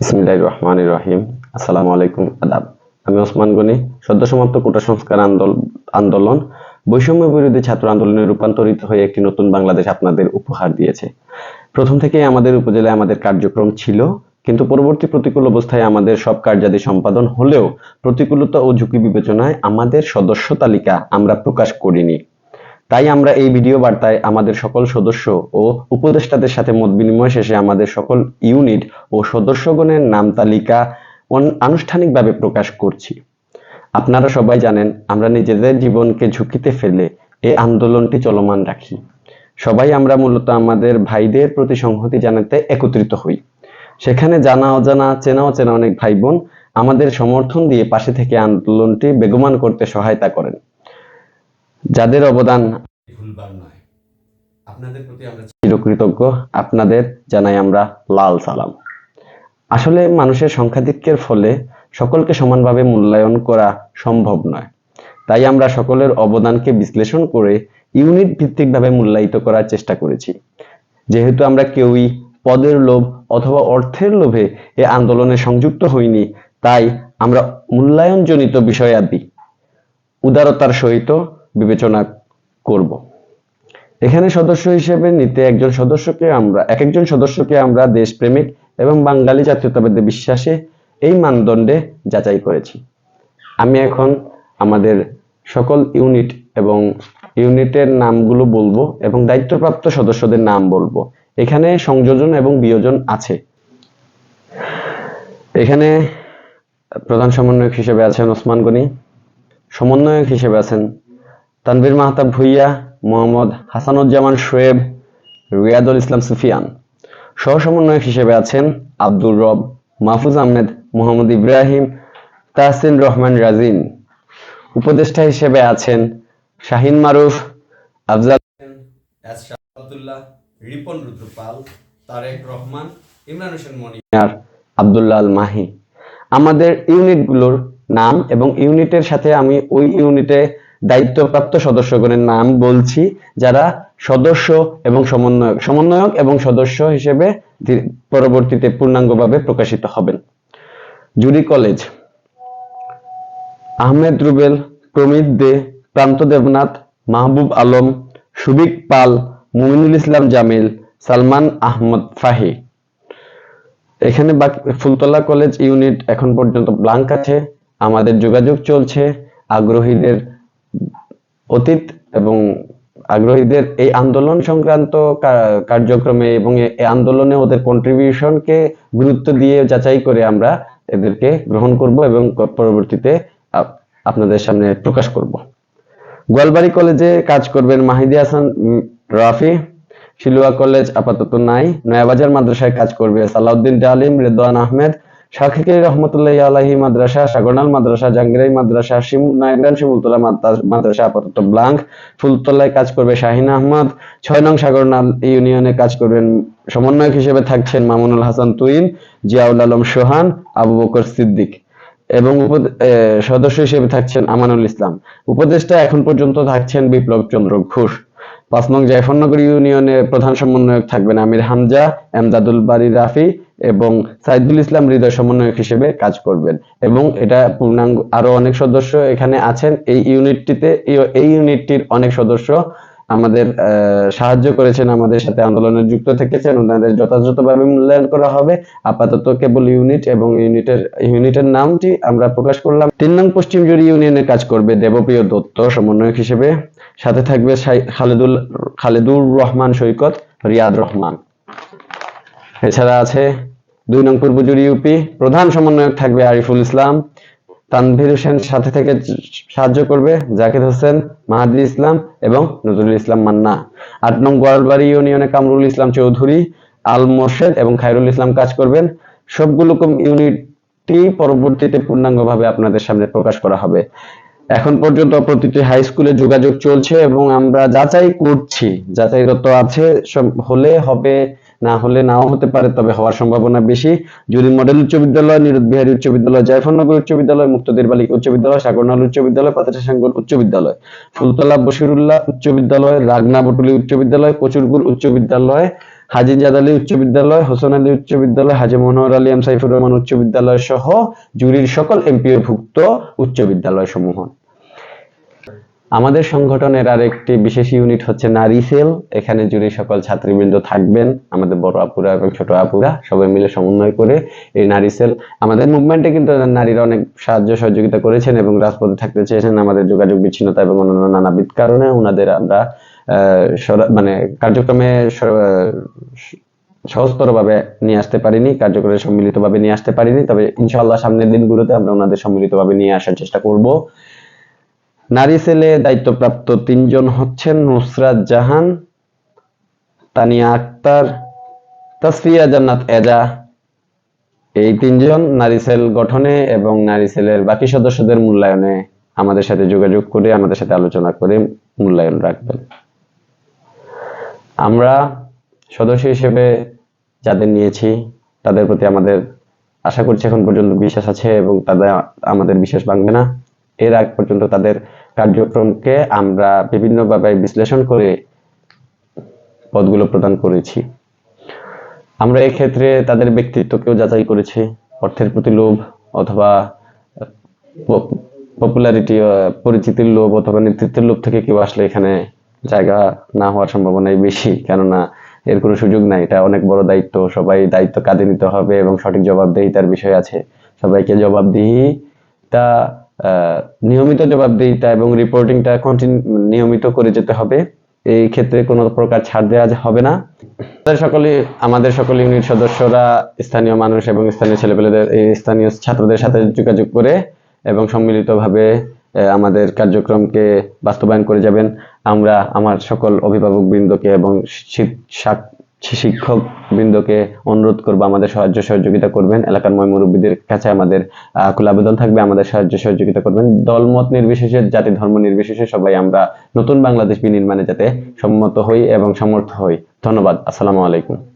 বিসমিল্লাহ রহমান রহিম। আসসালামু আলাইকুম, আদাব। আমি ওসমান গনি সদ্য সমাপ্ত কোটা সংস্কার আন্দোলন, বৈষম্য বিরোধী ছাত্র আন্দোলনে রূপান্তরিত হয়ে একটি নতুন বাংলাদেশ আপনাদের উপহার দিয়েছে। প্রথম থেকেই আমাদের উপজেলায় আমাদের কার্যক্রম ছিল, কিন্তু পরবর্তী প্রতিকূল অবস্থায় আমাদের সব কার্যাদি সম্পাদন হলেও প্রতিকূলতা ও ঝুঁকি বিবেচনায় আমাদের সদস্য তালিকা আমরা প্রকাশ করিনি। তাই আমরা এই ভিডিও বার্তায় আমাদের সকল সদস্য ও উপদেষ্টাদের সাথে মত বিনিময় শেষে আমাদের সকল ইউনিট ও সদস্যগণের নাম তালিকা আনুষ্ঠানিকভাবে প্রকাশ করছি। আপনারা সবাই জানেন, আমরা নিজেদের জীবনকে ঝুঁকিতে ফেলে এই আন্দোলনটি চলমান রাখি। সবাই আমরা মূলত আমাদের ভাইদের প্রতি সংহতি জানাতে একত্রিত হই। সেখানে জানা অজানা, চেনা অচেনা অনেক ভাই বোন আমাদের সমর্থন দিয়ে পাশে থেকে আন্দোলনটি বেগমান করতে সহায়তা করেন। যাদের অবদান ভুলবার নয়। আপনাদের প্রতি আমরা চিরকৃতজ্ঞ আপনাদের জানাই আমরা লাল সালাম। আসলে মানুষের সংখ্যাধিক্যের ফলে সকলকে সমানভাবে মূল্যায়ন করা সম্ভব নয়। তাই আমরা সকলের অবদানকে বিশ্লেষণ করে ইউনিট ভিত্তিকভাবে মূল্যায়িত করার চেষ্টা করেছি। যেহেতু আমরা কেউই পদের লোভ অথবা অর্থের লোভে এ আন্দোলনে সংযুক্ত হইনি তাই আমরা মূল্যায়নজনিত বিষয়াদি উদারতার সহিত বিবেচনা করব। এখানে সদস্য হিসেবে নিতে একজন সদস্যকে আমরা এক একজন সদস্যকে আমরা দেশপ্রেমিক এবং বাঙালি জাতীয়তাবাদী বিশ্বাসে এই মানদণ্ডে যাচাই করেছি। আমি এখন আমাদের সকল ইউনিট এবং ইউনিটের নামগুলো বলব এবং দায়িত্বপ্রাপ্ত সদস্যদের নাম বলব। এখানে সংযোজন এবং বিয়োজন আছে। এখানে প্রধান সমন্বয়ক হিসেবে আছেন ওসমান গনি, সমন্বয়ক হিসেবে আছেন তানভীর মাহতাব ভুইয়া, মোহাম্মদ হাসানুজ্জামান শোয়েব, রিয়াদুল ইসলাম সুফিয়ান। সহ সমন্বয়ক হিসেবে আছেন আব্দুর রব, মাহফুজ আহমেদ, মোহাম্মদ ইব্রাহিম, তাহসিন রহমান রাজিন। উপদেষ্টা হিসেবে আছেন শাহিন মারুফ, আফজাল রিপন রুদ্রপাল, তারেক রহমান, ইমরান হোসেন মনিয়ার আব্দুল্লাহ মাহি। আমাদের ইউনিটগুলোর নাম এবং ইউনিটের সাথে আমি ওই ইউনিটে দায়িত্বপ্রাপ্ত সদস্যগণের নাম বলছি, যারা সদস্য এবং সমন্বয়ক সমন্বয়ক এবং সদস্য হিসেবে পরবর্তীতে পূর্ণাঙ্গভাবে প্রকাশিত হবেন। জুরি কলেজ। আহমেদ রুবেল, প্রমিত দে, প্রান্ত দেবনাথ, মাহবুব আলম, সুবিক পাল, মুমিনুল ইসলাম জামিল, সালমান আহমদ ফাহি। এখানে ফুলতলা কলেজ ইউনিট এখন পর্যন্ত ব্লাঙ্ক আছে, আমাদের যোগাযোগ চলছে, আগ্রহীদের অতীত এবং আগ্রহীদের এই আন্দোলন সংক্রান্ত কার্যক্রমে এবং এই আন্দোলনে ওদের কন্ট্রিবিউশনকে গুরুত্ব দিয়ে যাচাই করে আমরা এদেরকে গ্রহণ করব এবং পরবর্তীতে আপনাদের সামনে প্রকাশ করব। গোয়ালবাড়ি কলেজে কাজ করবেন মাহিদি হাসান রাফি। শিলুয়া কলেজ আপাতত নাই। নয়াবাজার মাদ্রাসায় কাজ করবে সালাউদ্দিন জালিম, রেদওয়ান আহমেদ। শাকির রহমতুল্লাহ আলাহি মাদ্রাসা, সাগরনাল মাদ্রাসা জাঙ্গিরাই মাদ্রাসা নাইগ্রান শিমুলতলা মাদ্রাসা আপাতত ব্লাঙ্ক ফুলতলায় কাজ করবে শাহিন আহমদ। ছয় নং সাগরনাল ইউনিয়নে কাজ করবেন সমন্বয়ক হিসেবে থাকছেন মামুনুল হাসান তুইন, জিয়াউল আলম সোহান, আবু বকর সিদ্দিক। এবং সদস্য হিসেবে থাকছেন আমানুল ইসলাম। উপদেষ্টা এখন পর্যন্ত থাকছেন বিপ্লব চন্দ্র ঘোষ। পাঁচ নং জায়ফরনগর ইউনিয়নে প্রধান সমন্বয়ক থাকবেন আমির হামজা, এমদাদুল বারি রাফি এবং সাইদুল ইসলাম হৃদয় সমন্বয়ক হিসেবে কাজ করবেন। এবং এটা পূর্ণাঙ্গ আরও অনেক সদস্য এখানে আছেন। এই ইউনিটটিতে, এই- ইউনিটটির অনেক সদস্য আমাদের সাহায্য করেছেন, আমাদের সাথে আন্দোলনে যুক্ত থেকেছেন। ওনাদের যথাযথভাবে মূল্যায়ন করা হবে। আপাতত কেবল ইউনিট এবং ইউনিটের ইউনিটের নামটি আমরা প্রকাশ করলাম। তিন নং পশ্চিম জুড়ি ইউনিয়নে কাজ করবে দেবপ্রিয় দত্ত সমন্বয়ক হিসেবে। সাথে থাকবে খালেদুল, খালেদুর রহমান সৈকত, রিয়াদ রহমান। এছাড়া আছে দুই নং পূর্বজুড়ি ইউপি প্রধান সমন্বয়ক থাকবে আরিফুল ইসলাম। তানভীর হোসেন সাথে থেকে সাহায্য করবে জাকির হোসেন মাহাদি ইসলাম এবং নজরুল ইসলাম মান্না। আট নং গোয়ালবাড়ি ইউনিয়নে কামরুল ইসলাম চৌধুরী, আল মোর্শেদ এবং খায়রুল ইসলাম কাজ করবেন। সবগুলো ইউনিটটি পরবর্তীতে পূর্ণাঙ্গভাবে আপনাদের সামনে প্রকাশ করা হবে। এখন পর্যন্ত প্রতিটি হাই স্কুলে যোগাযোগ চলছে এবং আমরা যাচাই করছি। যাচাইগত আছে হলে হবে না হলে নাও হতে পারে তবে হওয়ার সম্ভাবনা বেশি যদি মডেল উচ্চ বিদ্যালয় নিরুদ বিহারী উচ্চ বিদ্যালয় জায়ফরনগর উচ্চ বিদ্যালয় মুক্তদের বালিকা উচ্চ বিদ্যালয় সাগরনাল উচ্চ বিদ্যালয় পাতাটা উচ্চ বিদ্যালয় ফুলতলা বশিরুল্লাহ উচ্চ বিদ্যালয় রাগনা বটুলি উচ্চ বিদ্যালয় কচুরপুর উচ্চ বিদ্যালয় হাজি জাদ আলী উচ্চ বিদ্যালয় হোসেন আলী উচ্চ বিদ্যালয় হাজি মনোহর আলী এম সাইফুর রহমান উচ্চ বিদ্যালয় সহ জুরির সকল এমপিওভুক্ত উচ্চ বিদ্যালয় সমূহ আমাদের সংগঠনের আরেকটি বিশেষ ইউনিট হচ্ছে নারী সেল। এখানে জুড়ে সকল ছাত্রীবৃন্দ থাকবেন, আমাদের বড় আপুরা এবং ছোট আপুরা, সবাই মিলে সমন্বয় করে এই নারী সেল। আমাদের মুভমেন্টে কিন্তু নারীরা অনেক সাহায্য সহযোগিতা করেছেন এবং রাজপথে থাকতে চেয়েছেন। আমাদের যোগাযোগ বিচ্ছিন্নতা এবং অন্যান্য নানাবিধ কারণে ওনাদের আমরা মানে কার্যক্রমে সহজতরভাবে নিয়ে আসতে পারিনি, কার্যক্রমে সম্মিলিতভাবে নিয়ে আসতে পারিনি। তবে ইনশাল্লাহ সামনের দিনগুলোতে আমরা ওনাদের সম্মিলিতভাবে নিয়ে আসার চেষ্টা করব। নারী সেলে দায়িত্বপ্রাপ্ত তিনজন হচ্ছেন নুসরাত জাহান, তানিয়া আক্তার, তাসফিয়া জান্নাত এজা। এই তিনজন নারী সেল গঠনে এবং নারী সেলের বাকি সদস্যদের মূল্যায়নে আমাদের সাথে যোগাযোগ করে, আমাদের সাথে আলোচনা করে মূল্যায়ন রাখবেন। আমরা সদস্য হিসেবে যাদের নিয়েছি, তাদের প্রতি আমাদের আশা করছি এখন পর্যন্ত বিশ্বাস আছে এবং তাদের, আমাদের বিশ্বাস ভাঙবে না। এর আগ পর্যন্ত তাদের কার্যক্রমকে আমরা বিভিন্নভাবে বিশ্লেষণ করে পদগুলো প্রদান করেছি। আমরা ক্ষেত্রে তাদের ব্যক্তিত্বকেও যাচাই করেছি অর্থের প্রতি লোভ অথবা পপুলারিটি পরিচিতির লোভ অথবা নেতৃত্বের লোভ থেকে কেউ আসলে এখানে জায়গা না হওয়ার সম্ভাবনাই বেশি কেননা এর কোনো সুযোগ নাই। এটা অনেক বড় দায়িত্ব সবাই দায়িত্ব কাঁধে নিতে হবে এবং সঠিক জবাবদিহিতার বিষয় আছে। সবাইকে জবাবদিহিতা আহ, নিয়মিত জবাবদিহিতা এবং রিপোর্টিংটা কন্টিনিউ নিয়মিত করে যেতে হবে। এই ক্ষেত্রে কোনো প্রকার ছাড় দেওয়া হবে না। সকলে, আমাদের সকল ইউনিট সদস্যরা, স্থানীয় মানুষ এবং স্থানীয় ছেলেপেলেদের, এই স্থানীয় ছাত্রদের সাথে যোগাযোগ করে এবং সম্মিলিতভাবে আমাদের কার্যক্রমকে বাস্তবায়ন করে যাবেন। আমরা, আমার সকল অভিভাবক বৃন্দকে এবং শিক্ষক বৃন্দকে অনুরোধ করব, আমাদের সাহায্য সহযোগিতা করবেন। এলাকার ময় মুরব্বীদের কাছে আমাদের খোলা আবেদন থাকবে, আমাদের সাহায্য সহযোগিতা করবেন। দলমত নির্বিশেষে, জাতি ধর্ম নির্বিশেষে সবাই আমরা নতুন বাংলাদেশ বিনির্মাণে যাতে সম্মত হই এবং সমর্থ হই। ধন্যবাদ। আসসালামু আলাইকুম।